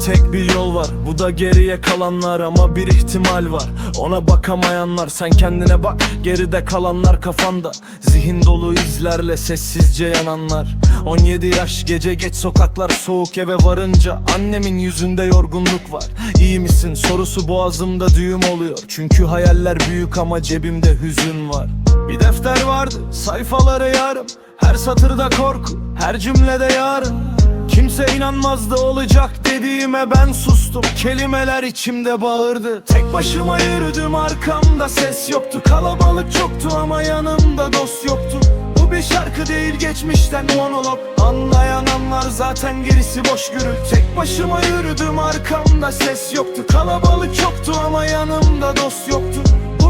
tek bir yol var Bu da geriye kalanlar ama bir ihtimal var. Ona bakamayanlar sen kendine bak Geride kalanlar kafanda. Zihin dolu izlerle sessizce yananlar. 17 yaş gece geç sokaklar soğuk eve varınca Annemin yüzünde yorgunluk var. İyi misin? Sorusu boğazımda düğüm oluyor. Çünkü hayaller büyük ama cebimde hüzün var. Bir defter vardı sayfaları yarım. Her satırda korku her cümlede yarın Kimse inanmazdı olacak dediğime ben sustum. Kelimeler içimde bağırdı. Tek başıma yürüdüm arkamda ses yoktu. Kalabalık çoktu ama yanımda dost yoktu. Bu bir şarkı değil geçmişten monolog. Anlayan anlar zaten gerisi boş gürültü. Tek başıma yürüdüm arkamda ses yoktu. Kalabalık çoktu ama yanımda dost yoktu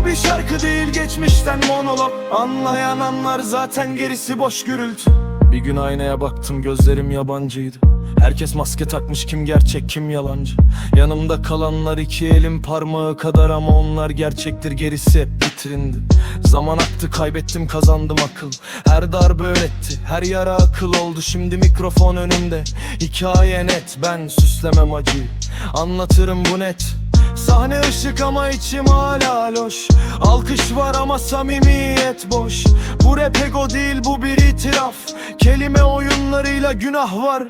bir şarkı değil geçmişten monolog. Anlayan anlar zaten gerisi boş gürültü. Bir gün aynaya baktım gözlerim yabancıydı. Herkes maske takmış kim gerçek kim yalancı? Yanımda kalanlar iki elim parmağı kadar ama onlar gerçektir gerisi hep vitrindi. Zaman aktı kaybettim kazandım akıl. Her darbe öğretti her yara akıl oldu. Şimdi mikrofon önümde. Hikaye net ben süslemem acıyı. Anlatırım bu net Sahne ışık ama içim hala loş. Alkış var ama samimiyet boş. Bu rap ego değil bu bir itiraf. Kelime oyunlarıyla günah var.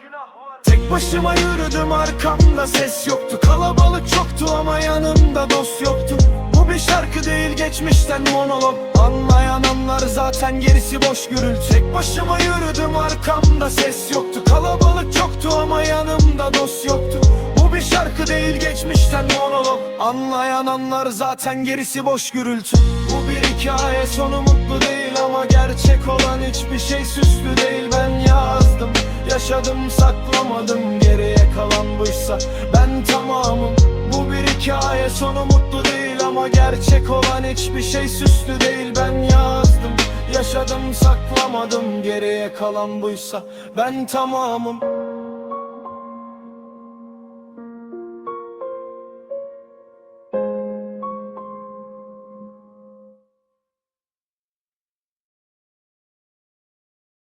Tek başıma yürüdüm arkamda ses yoktu. Kalabalık çoktu ama yanımda dost yoktu. Bu bir şarkı değil geçmişten monolog. Anlayan anlar zaten gerisi boş gürültü Tek başıma yürüdüm arkamda ses yoktu. Kalabalık çoktu ama yanımda dost yoktu. Bu bir şarkı değil geçmişten monolog Anlayan anlar zaten gerisi boş gürültü. Bu bir hikaye sonu mutlu değil ama gerçek olan hiçbir şey süslü değil. Ben yazdım Yaşadım saklamadım. Geriye kalan buysa Ben tamamım. Bu bir hikaye sonu mutlu değil ama gerçek olan hiçbir şey süslü değil. Ben yazdım Yaşadım saklamadım. Geriye kalan buysa Ben tamamım